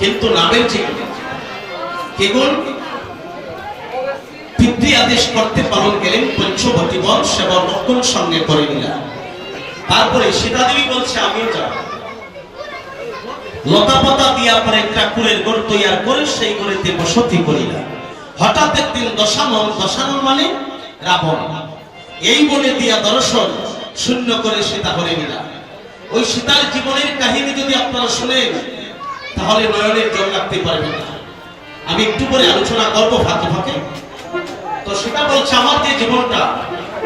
কিন্তু নামের ঠিক কেবল পিতৃ আদেশ করতে পালন গেলেন পঞ্চবতী বন সেবা লক্ষণ সঙ্গে করে নিলাম তারপরে সীতা দেবী বলছে, আমিও যাব। লতা পাতা দিয়া পরে একটা কুলের গড় তৈয়ার করে সেই গড়েতে বসতি করিলাম হঠাৎ একদিন দশানন দশানন মানে রাবণ। এই বলে দিয়া দর্শন শূন্য করে সীতা হরে নিলাম ওই সীতার জীবনের কাহিনী যদি আপনারা শুনেন তাহলে নয়নের জল লাগতে পারবে না। আমি একটু পরে আলোচনা করব ফাঁকে ফাঁকে। তো সেটা বলছে, আমার যে জীবনটা,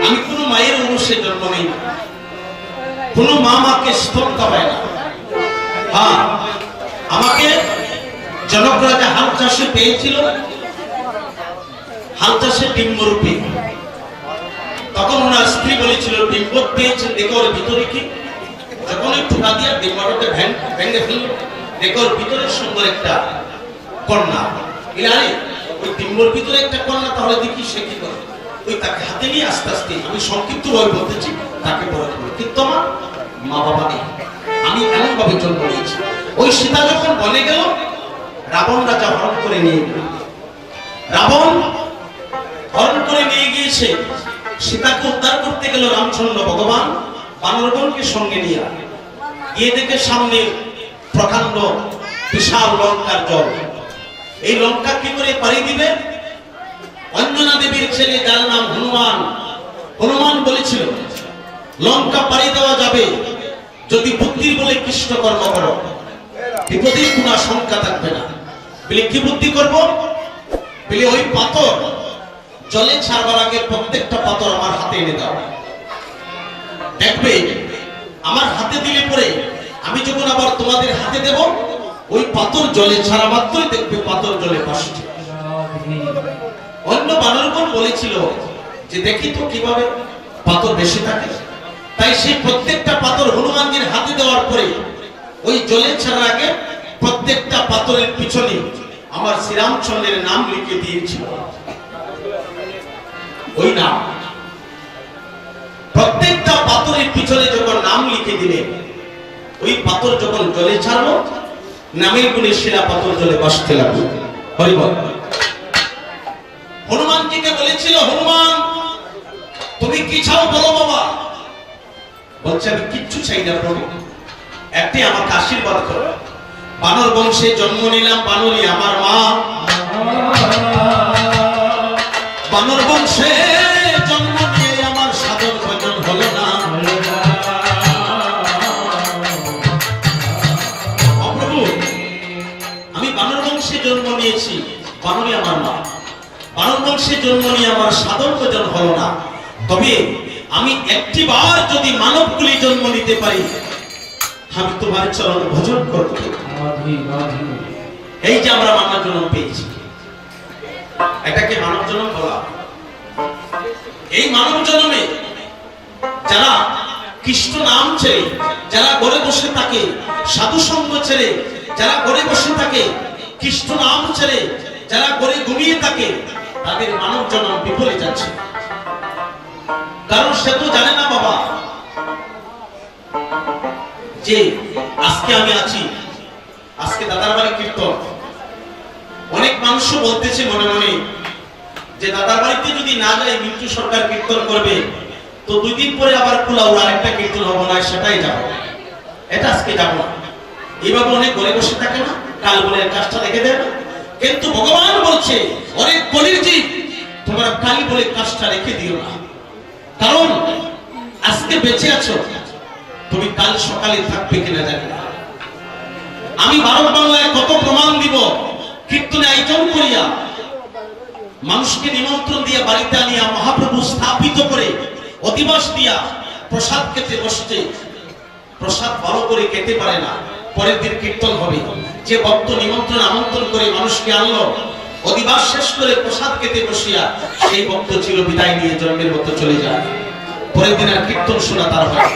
আমি কোনো মায়ের অনুষ্ঠে জন্ম নেই কোনো মা মাকে স্তন কাবায় না। হ্যাঁ আমাকে জনক রাজা হাল চাষে পেয়েছিল। হাল চাষে ডিম্বরূপে তখন ওনার স্ত্রী বলেছিল, ডিম্ব পেয়েছেন দেখো ওর ভিতরে কি? যখন একটু ঠোঁটা দিয়ে ডিম্বটাকে ভেঙে ফেলল। দেখো ওর ভিতরে সুন্দর একটা কন্যা। ইলারে ওই ডিম্বর ভিতরে একটা কন্যা, তাহলে দেখি সে কি করে? ওই তাকে হাতে নিয়ে আস্তে আস্তে, আমি সংক্ষিপ্ত ভাবে বলতেছি তাকে বড় করব কিন্তু আমার মা বাবা নেই। আমি এমন ভাবে জন্ম নিয়েছি। ওই সীতা যখন বনে গেল, রাবণ রাজা হরণ করে নিয়ে গেল। রাবণ হরণ করে নিয়ে গিয়েছে। সীতাকে উদ্ধার করতে গেল রামচন্দ্র ভগবান বানরগণকে সঙ্গে নিয়ে। গিয়ে দেখে সামনে প্রকাণ্ড বিশাল লঙ্কার জল। এই লঙ্কা কি করে পাড়ি দিবে? অঞ্জনা দেবীর ছেলে, যার নাম হনুমান। হনুমান বলেছিল, লঙ্কা পাড়ি দেওয়া যাবে যদি বুদ্ধির বলে কৃষ্ণ কর্ম করো। বিপদের কোন আশঙ্কা থাকবে না। বলে, কি বুদ্ধি করব? বলে, ওই পাথর জলে ছাড়বার আগে প্রত্যেকটা পাথর আমার হাতে এনে দাও। দেখবে, আমার হাতে দিলে পরে আমি যখন আবার তোমাদের হাতে দেব, ওই পাথর জলে ছাড়া মাত্রই দেখবে পাথর জলে ভাসছে। অন্য বানরগণ বলেছিল যে দেখি তো কীভাবে পাথর বেশি থাকে। তাই সেই প্রত্যেকটা পাথর হনুমানজির হাতে দেওয়ার পরে ওই জলে ছাড়ার আগে প্রত্যেকটা পাথরের পিছনে আমার শ্রীরামচন্দ্রের নাম লিখে দিয়েছিল। ওই নাম। প্রত্যেকটা পাথরের পিছনে যখন নাম লিখে দিলে ওই পাথর যখন জলে ছাড়লো নামের গুণে শিলা পাথর জলে বাসতে লাগল হরিবল হনুমানজিকে বলেছিল, হনুমান, তুমি কি চাও বলো বাবা? বলছে, আমি কিচ্ছু চাই না প্রভু। একটি আমাকে আশীর্বাদ করো। বানর বংশে জন্ম নিলাম, বানরই আমার মা। বানর বংশে বংশে জন্ম নিয়ে আমার সাধন ভজন হলো না। তবে আমি একটি বার যদি মানব কুলি জন্ম নিতে পারি, আমি তোমার চরণ ভজন করব। এই যে আমরা মানব জন্ম পেয়েছি। এটাকে মানব জন্ম বলা এই মানব জন্মে যারা কৃষ্ণ নাম ছেড়ে, যারা ঘরে বসে থাকে, সাধু সঙ্গ ছেড়ে, যারা ঘরে বসে থাকে, কৃষ্ণ নাম ছেড়ে, যারা ঘরে ঘুমিয়ে থাকে তাদের মানব জন্ম বিফলে যাচ্ছে। কারণ সে তো জানে না বাবা। যে আজকে আমি আছি, আজকে দাদার বাড়ি কীর্তন। অনেক মানুষও বলতেছে মনে মনে যে দাদার বাড়িতে যদি না যাই মিন্টু সরকার কীর্তন করবে, তো দুই দিন পরে আবার কুলাউড় আরেকটা কীর্তন হব না, সেটাই যাব। এটা আজকে যাব না। এইভাবে অনেক ঘরে বসে থাকে না, কাল বলে কাজটা রেখে দেয় না। কিন্তু ভগবান বলছে অনেক কলির জীব তোমরা কাল বলে কাজটা রেখে দিও না। কারণ, আজকে বেঁচে আছো, তুমি কাল সকালে থাকবে কিনা জানি না। আমি ভারত বাংলায় কত প্রমাণ দিব, কীর্তনে আয়োজন করিয়া, মানুষকে নিমন্ত্রণ দিয়ে বাড়িতে আনিয়া মহাপ্রভু স্থাপিত করে, অধিবাস দিয়া প্রসাদ খেতে বসছে। প্রসাদ ভালো করে খেতে পারে না, পরের দিন কীর্তন হবে। যে ভক্ত নিমন্ত্রণ আমন্ত্রণ করে মানুষকে আনলো অধিবাস শেষ করে প্রসাদ খেতে বসিয়া সেই ভক্ত ছিল বিদায় নিয়ে জন্মের মতো চলে যায়। পরের দিন আর কীর্তন শোনা তার হয়।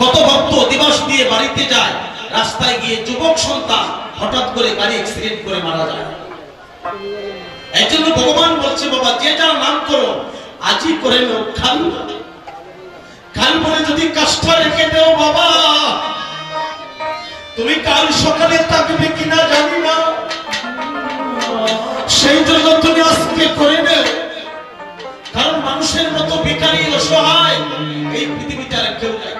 কত ভক্ত অধিবাস দিয়ে বাড়িতে যায়, রাস্তায় গিয়ে যুবক সন্তান হঠাৎ করে গাড়ি অ্যাক্সিডেন্ট করে মারা যায়। এই জন্য ভগবান বলছে, বাবা, যে যার নাম করো আজই করে নাও খাল খাল বলে যদি কাজটা রেখে দেও বাবা, তুমি কাল সকালে থাকবে কিনা জানি না। সেই জন্য তুমি আজকে করে কারণ মানুষের মতো বেকারি অসহায় এই পৃথিবীতে আর কেউ নাই।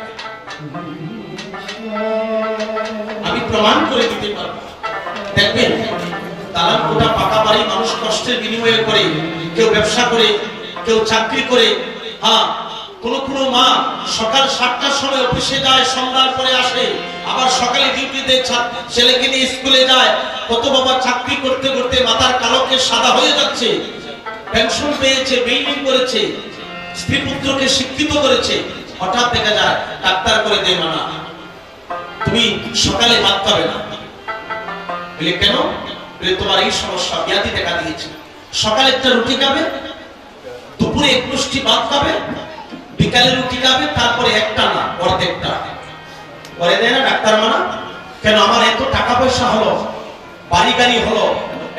আমি প্রমাণ করে দিতে পারব। দেখবেন দালান কোটা পাকা বাড়ি মানুষ কষ্টের বিনিময়ে করে, কেউ ব্যবসা করে, কেউ চাকরি করে হ্যাঁ কোন কোন মা সকাল সাতটার সময় অফিসে যায়, সন্ধ্যার পরে আসে, আবার সকালে ডিউটিতে ছেলেকে নিয়ে স্কুলে যায়। কত বাবা চাকরি করতে করতে মাথার কালকে সাদা হয়ে যাচ্ছে পেনশন পেয়েছে বিল্ডিং করেছে, স্ত্রী পুত্রকে শিক্ষিত করেছে। হঠাৎ দেখা যায়, ডাক্তার করে দেয় মানা তুমি সকালে ভাত খাবে না। বলে, কেন? বলে, তোমার এই সমস্যা ব্যাধি দেখা দিয়েছে। সকালে একটা রুটি খাবে, দুপুরে এক মুষ্টি ভাত খাবে বিকালে রুটি খাবে, তারপরে একটা না, অর্ধেকটা। করে দেয় না ডাক্তার মানা কেন আমার এত টাকা পয়সা হলো, বাড়ি গাড়ি হলো,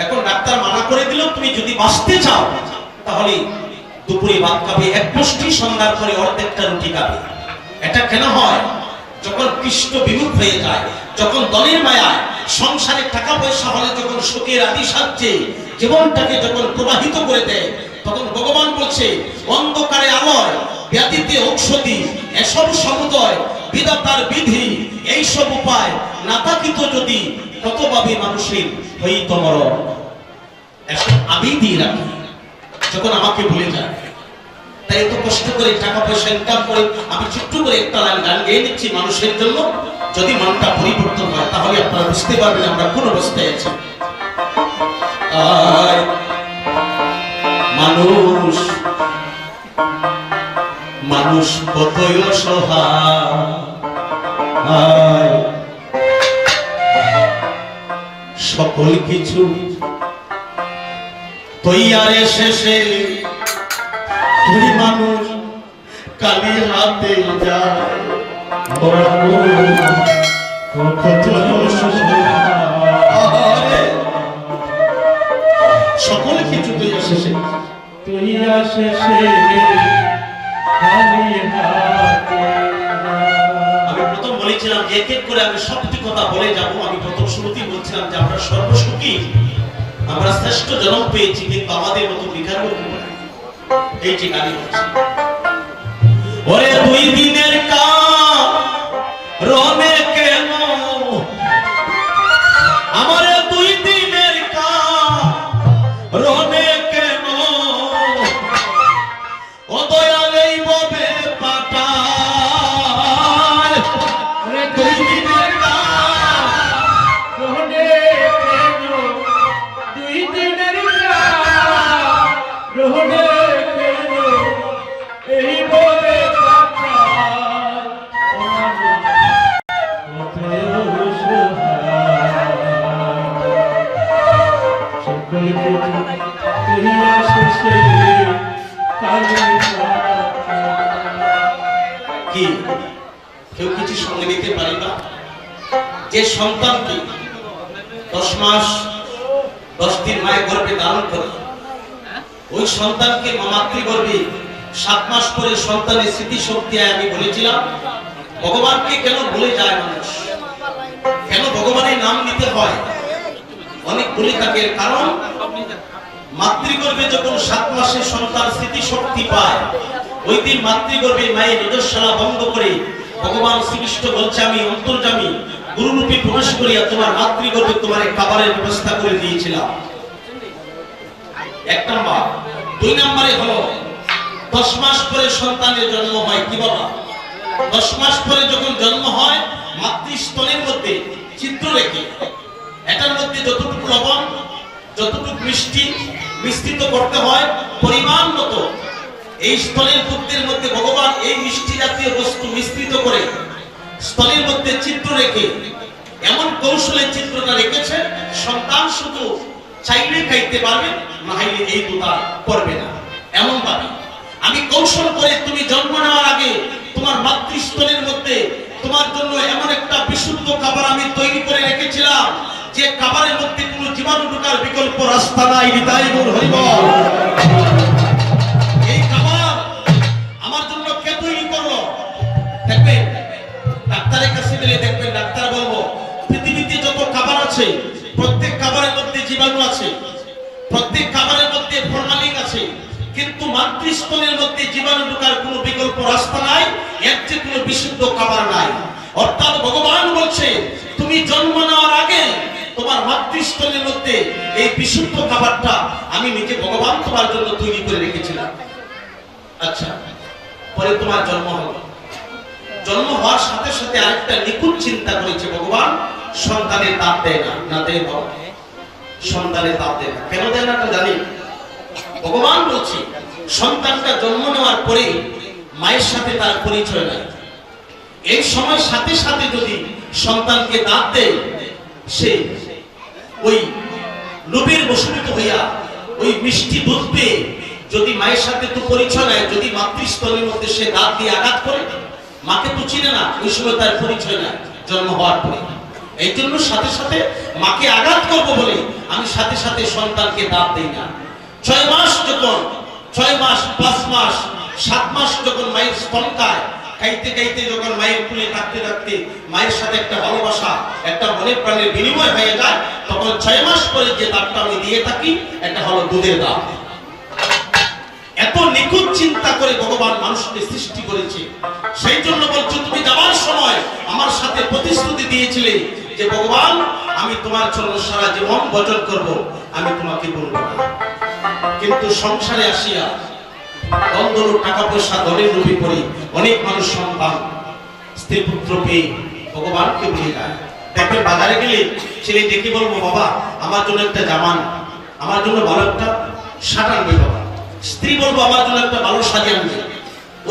এখন ডাক্তার মানা করে দিল, তুমি যদি বাঁচতে চাও, তাহলে দুপুরে ভাত খাবে, এক মুষ্টি, সন্ধ্যার পরে অর্ধেকটা রুটি খাবে। এটা কেন হয়? যখন কৃষ্ণ বিমুখ হয়ে যায়, যখন দলের মায়ায় সংসারে টাকা পয়সা হলে যখন সুখের আদি সাহায্যে জীবনটাকে যখন প্রবাহিত করে দেয়, তখন ভগবান বলছে, অন্ধকারে আলোয় ব্যাধিতে ঔষধি এসব সমুদয় বিধাতার বিধি এই সব উপায় না থাকিত যদি কতভাবে মানুষের হইত মরণ। এসব আমি দিয়ে রাখি। যখন আমাকে ভুলে যায়, তাই এত কষ্ট করে টাকা পয়সা ইনকাম করে আমি ছোট্ট করে একটা লাইন গান গেয়ে নিচ্ছি মানুষের জন্য। যদি মনটা পরিবর্তন হয়, তাহলে আপনারা বুঝতে পারবেন আমরা কোন অবস্থায় আছি। মানুষ মানুষ কতই অসহায়। সকল কিছু তৈয়ারে শেষে তুই মানুষ কালি হাতে যায়। সকল কিছু তৈয়ার শেষে। খালি হাতে আমি প্রথম বলেছিলাম, এক এক করে আমি সবটি কথা বলে যাব। আমি প্রথম শুরুতেই বলছিলাম যে, আমরা সর্বসুখী। আমরা শ্রেষ্ঠ জনম পেয়েছি, কিন্তু আমাদের মতো বিকারও এই যে গালি হচ্ছে ওরে দুই দিনের কেউ কিছু সঙ্গে নিতে পারি না? যে সন্তানকে দশ মাস, দশ দিন মায়ের গর্ভে ধারণ করে, ওই সন্তানকে মাতৃগর্ভে সাত মাস পরে সন্তানের স্মৃতিশক্তি আমি বলেছিলাম, ভগবানকে কেন ভুলে যায় মানুষ? কেন ভগবানের নাম নিতে হয়? অনেক ভুলে থাকে কারণ মাতৃগর্ভে যখন সাত মাসের সন্তান স্মৃতিশক্তি পায়, ওই দিন মাতৃগর্ভে মায়ের নিজস্বলা বন্ধ করে ভগবান শ্রীকৃষ্ণ বলছে, আমি অন্তর্জামী গুরুরূপে প্রবেশ করিয়া তোমার মাতৃগর্ভে তোমার খাবারের ব্যবস্থা করে দিয়েছিলাম। এক দুই নম্বরে হলো, দশ মাস পরে সন্তানের জন্ম হয় কি বাবা দশ মাস পরে যখন জন্ম হয়, মাতৃস্তনের মধ্যে চিত্র রেখে, এটার মধ্যে যতটুকু লবণ, যতটুকু মিষ্টি মিশ্রিত করতে হয়, পরিমাণ মতো। এই স্তনের পুত্রের মধ্যে ভগবান এই মিষ্টি জাতীয় বস্তু মিশ্রিত করে স্তনের মধ্যে চিত্র রেখে এমন কৌশলের চিত্রটা রেখেছে, সন্তান শুধু চাইলে খাইতে পারবে না এই দুটা করবে না। এমন ভাবে আমি কৌশল করে তুমি জন্ম নেওয়ার আগে তোমার মাতৃস্তনের মধ্যে তোমার জন্য এমন একটা বিশুদ্ধ খাবার আমি তৈরি করে রেখেছিলাম যে খাবারের মধ্যে কোনো জীবাণু ঢোকার বিকল্প রাস্তা নাই, হৃদয় গুণ হরিব এই জন্য ডাক্তারের কাছে দেখবেন, ডাক্তার বলব, পৃথিবীতে যত খাবার আছে, প্রত্যেক খাবারের মধ্যে জীবাণু আছে, প্রত্যেক খাবারের মধ্যে আছে, কিন্তু মধ্যে জীবাণু বিকল্প রাস্তা নাই চেয়ে কোনো বিশুদ্ধ খাবার নাই। অর্থাৎ ভগবান বলছে, তুমি জন্ম নেওয়ার আগে তোমার মাতৃস্তনের মধ্যে এই বিশুদ্ধ খাবারটা আমি নিজে ভগবান তোমার জন্য তৈরি করে রেখেছিলাম। আচ্ছা পরে তোমার জন্ম হলো। জন্ম হওয়ার সাথে সাথে আরেকটা নিখুঁত চিন্তা করেছে ভগবান সন্তানের দাঁত দেয় না। না দেয় বাবা সন্তানের দাঁত দেয় না। কেন দেয় না তা জানি? ভগবান বলছে, সন্তানটা জন্ম নেওয়ার পরে মায়ের সাথে তার পরিচয় নাই। এই সময় সাথে সাথে যদি সন্তানকে দাঁত দেয়, সে ওই লোভের বশীভূত হইয়া ওই মিষ্টি দুধ পেয়ে যদি মায়ের সাথে তো পরিচয় নাই, যদি মাতৃস্তলের মধ্যে সে দাঁত দিয়ে আঘাত করে, মাকে তো চিনে না, ওই সময় তার পরিচয় নেয় জন্ম হওয়ার পরে। এই জন্য সাথে সাথে মাকে আঘাত করব বলে আমি সাথে সাথে সন্তানকে দাঁত দিই না। ছয় মাস যখন, ছয় মাস, পাঁচ মাস, সাত মাস যখন মায়ের স্তন খাইতে খাইতে যখন মায়ের কুলে থাকতে থাকতে মায়ের সাথে একটা ভালোবাসা, একটা মনের প্রাণের বিনিময় হয়ে যায়, তখন ছয় মাস পরে যে দাঁতটা আমি দিয়ে থাকি একটা হলো দুধের দাঁত। এত নিখুঁত চিন্তা করে ভগবান মানুষকে সৃষ্টি করেছে। সেই জন্য বলছো, তুমি যাওয়ার সময় আমার সাথে প্রতিশ্রুতি দিয়েছিলে যে, ভগবান, আমি তোমার জন্য সারা জীবন ভজন করব, আমি তোমাকে বলব কিন্তু সংসারে আসিয়া দ্বন্দ্ব টাকা পয়সা দলের অনেক মানুষ স্ত্রী পুত্র পেয়ে ভগবানকে ভুলে যায়। বাজারে গেলে ছেলে ডেকে বলব, বাবা, আমার জন্য একটা জামান আমার জন্য ভালো একটা আনবে, বাবা। স্ত্রী বলব, আমার জন্য একটা ভালো আনবে।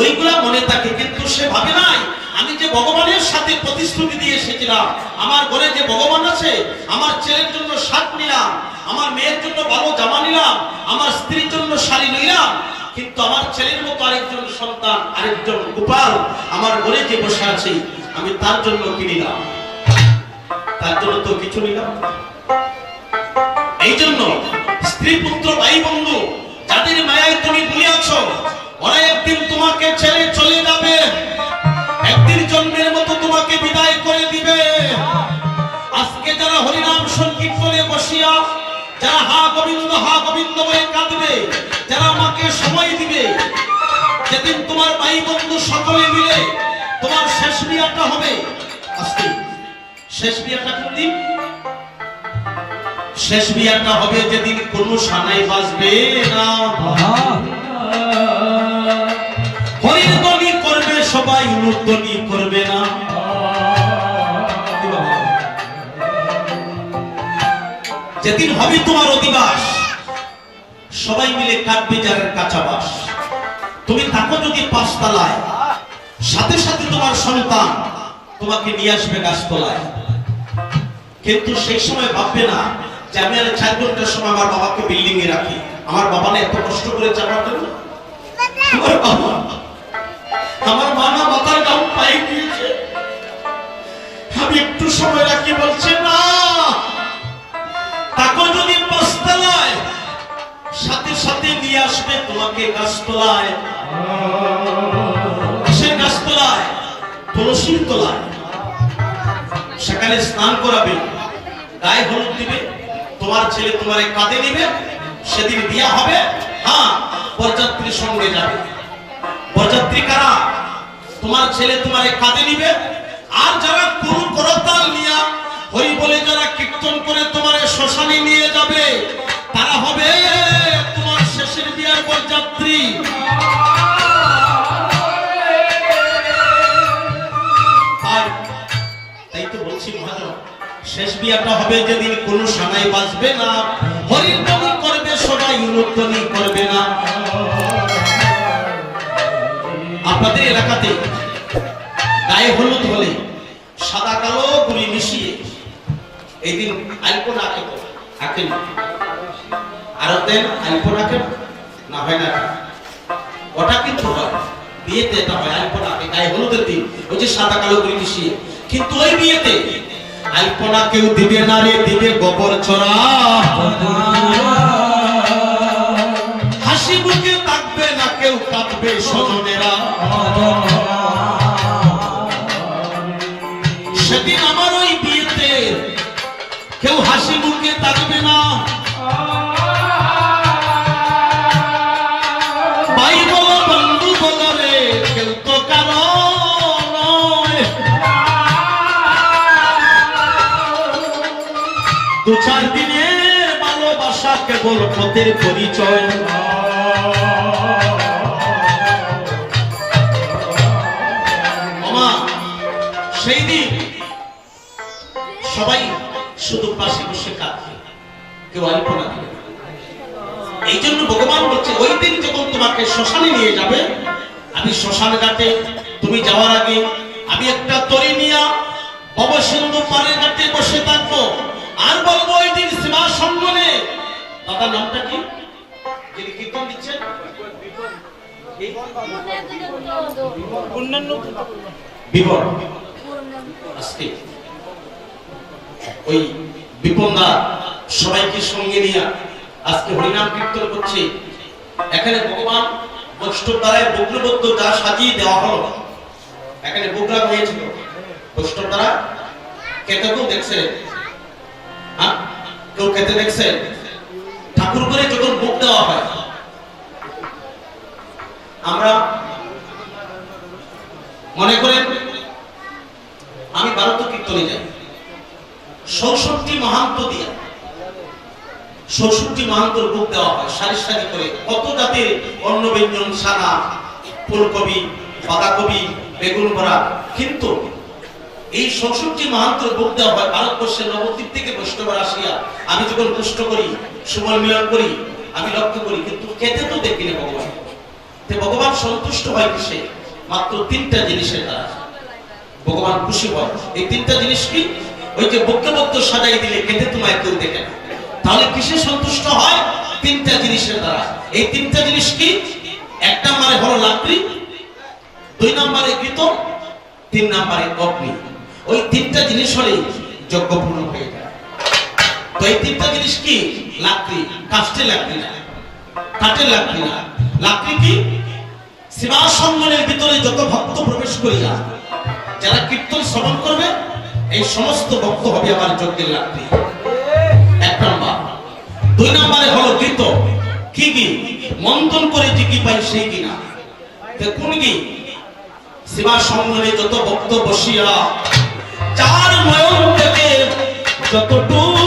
ওইগুলা মনে থাকে, কিন্তু সে ভাবে নাই, আমি যে ভগবানের সাথে প্রতিশ্রুতি দিয়ে এসেছিলাম, আমার ঘরে যে ভগবান আছে, আমার ছেলের জন্য শার্ট নিলাম, আমার মেয়ের জন্য ভালো জামা নিলাম, আমার স্ত্রীর জন্য শাড়ি নিলাম কিন্তু আমার ছেলের মতো আরেকজন সন্তান, আরেকজন গোপাল আমার ঘরে যে বসে আছে, আমি তার জন্য কি নিলাম? তার জন্য তো কিছু নিলাম। এই জন্য স্ত্রী, পুত্র, ভাই, বন্ধু, যাদের মায়ায় তুমি ভুলিয়াছ ওরা একদিন তোমাকে ছেড়ে চলে যাবে। একদিন জন্মের মতো তোমাকে বিদায় করে দিবে। আজকে যারা হরিনাম সংকীর্তনে বসিয়া যারা হা গোবিন্দ হা গোবিন্দ বলে কাঁদবে, যারা আমাকে সময় দিবে, যেদিন তোমার ভাই বন্ধু সকলে মিলে তোমার শেষ বিয়াটা হবে। আজকে শেষ বিয়াটা কোন দিন শেষ বিয়াটা হবে যেদিন কোনো সানাই বাজবে না। হরির করবে সবাই, নূর্ধ্বনি করবে যেদিন হবে তোমার অধিবাস, সবাই মিলে কাটবে যার কাঁচাবাস। তুমি থাকো যদি পাঁচতলায়, সাথে সাথে তোমার সন্তান তোমাকে নিয়ে আসবে গাছতলায়। কিন্তু সেই সময় ভাববে না যে আমি আর চার ঘণ্টার সময় আমার বাবাকে বিল্ডিং এ রাখি। আমার বাবা না এত কষ্ট করে চাপার জন্য? আমার বাবা, আমার মা না মাথার দাম পাই দিয়েছে। আমি একটু সময় রাখি, বলছে, না সাথে সাথে নিয়ে আসবে তোমাকে গাছতলায়। সে গাছতলায়? তুলসীর তলায়। সেখানে স্নান করাবে। গায়ে হলুদ দিবে। তোমার ছেলে তোমার কাঁধে নিবে। সেদিন বিয়া হবে। হ্যাঁ বরযাত্রীর সঙ্গে যাবে। বরযাত্রী কারা? তোমার ছেলে তোমার কাঁধে নিবে। আর যারা গুরু করতাল নিয়া হরি বলে যারা কীর্তন করে তোমার শ্মশানে নিয়ে যাবে তারা হবে তোমার শেষের বিয়ার বরযাত্রী আর তাই তো বলছি, মহাজন, শেষ বিয়াটা হবে যেদিন কোনো সময় বাঁচবে না হরির করবে সবাই উন্নতনি করবে না। আপনাদের এলাকাতে গায়ে হলুদ হলে সাদা কালো গুলি মিশিয়ে এই দিন আলপন আঁকে আরও দেন আলপন আঁকেন না, হয় না। ওটা কিন্তু হয়। বিয়েতে এটা হয়, আলপনা আঁকে গায়ে হলুদের দিন। ওই যে সাদা কালো গুলি মিশিয়ে কিন্তু ওই বিয়েতে আলপনা কেউ দিবে না রে, দিবে গোবর চড়া হাসি মুখে থাকবে না কেউ, কাঁদবে স্বজনেরা। দু চার দিনের ভালোবাসা কেবল পথের পরিচয় সেই দিন সবাই শুধু পাশে বসে কাঁদবে, কেউ আলপনা দিবে। এই জন্য ভগবান বলছে, ওই দিন যখন তোমাকে শ্মশানে নিয়ে যাবে আমি শ্মশান ঘাটে তুমি যাওয়ার আগে আমি একটা তরি নিয়া অবসিন্ধু পাড়ের ঘাটে বসে থাকব। আর বলব ওই দিন সীমা সম্মানে দাদা নামটা কি? যিনি কীর্তন দিচ্ছেন? কি? আজকে ওই বিপন্দা সবাইকে সঙ্গে নিয়ে আজকে হরিনাম কীর্তন করছে। এখানে ভগবান বৈষ্ণব দ্বারায় বগ্নবদ্ধ যা সাজিয়ে দেওয়া হলো। এখানে প্রোগ্রাম হয়েছিল। দ্বারা কেতে কেউ দেখছে? হ্যাঁ? কেউ খেতে দেখছে? ঠাকুর করে যখন বুক দেওয়া হয়, আমরা মনে করেন আমি ভারত কীর্তনে যাই। চৌষট্টি মহান্ত দিয়া চৌষট্টি মহান্তর বুক দেওয়া হয়। সারি সারি করে কত জাতের অন্ন ব্যঞ্জন সানা ফুলকবি বাঁধাকবি বেগুন ভরা কিন্তু এই চৌষট্টি মহান্তর বুক দেওয়া হয় ভারতবর্ষের নবদ্বীপ থেকে বৈষ্ণব আসিয়া। আমি যখন পুষ্ট করি সুমল মিলন করি, আমি লক্ষ্য করি, কিন্তু খেতে তো দেখি না ভগবান। ভগবান সন্তুষ্ট হয় কিসে? মাত্র তিনটা জিনিসের দ্বারা। ভগবান খুশি হয়। এই তিনটা জিনিস কি? ওই যে বক্তব্য সাজাই দিলে কেটে তোমায় কেউ দেখে না। তাহলে কিসে সন্তুষ্ট হয়? তিনটা জিনিসের দ্বারা। এই তিনটা জিনিস কি? এক নম্বরে হলো লাকড়ি, দুই নম্বরে গীত তিন নম্বরে অগ্নি। ওই তিনটা জিনিস হলে যজ্ঞ পূর্ণ হয়ে যায়। তো এই তিনটা জিনিস কি? লাকড়ি। কাস্টে লাকড়ি না। কাঠের লাকড়ি না। লাকড়ি কি? সেবা সম্মানের ভিতরে যত ভক্ত প্রবেশ করে করিয়া, যারা কীর্তন শ্রবণ করবে, এই সমস্ত ভক্ত হবে আমার যজ্ঞের লাকড়ি। দুই নম্বরে হলো কৃত। কি কি? মন্থন করে যে কি পাই সেই কিনা না। কোন কি? সেবা সম্মানে যত বক্তব্য বসিয়া চার ময়ন থেকে যতটুক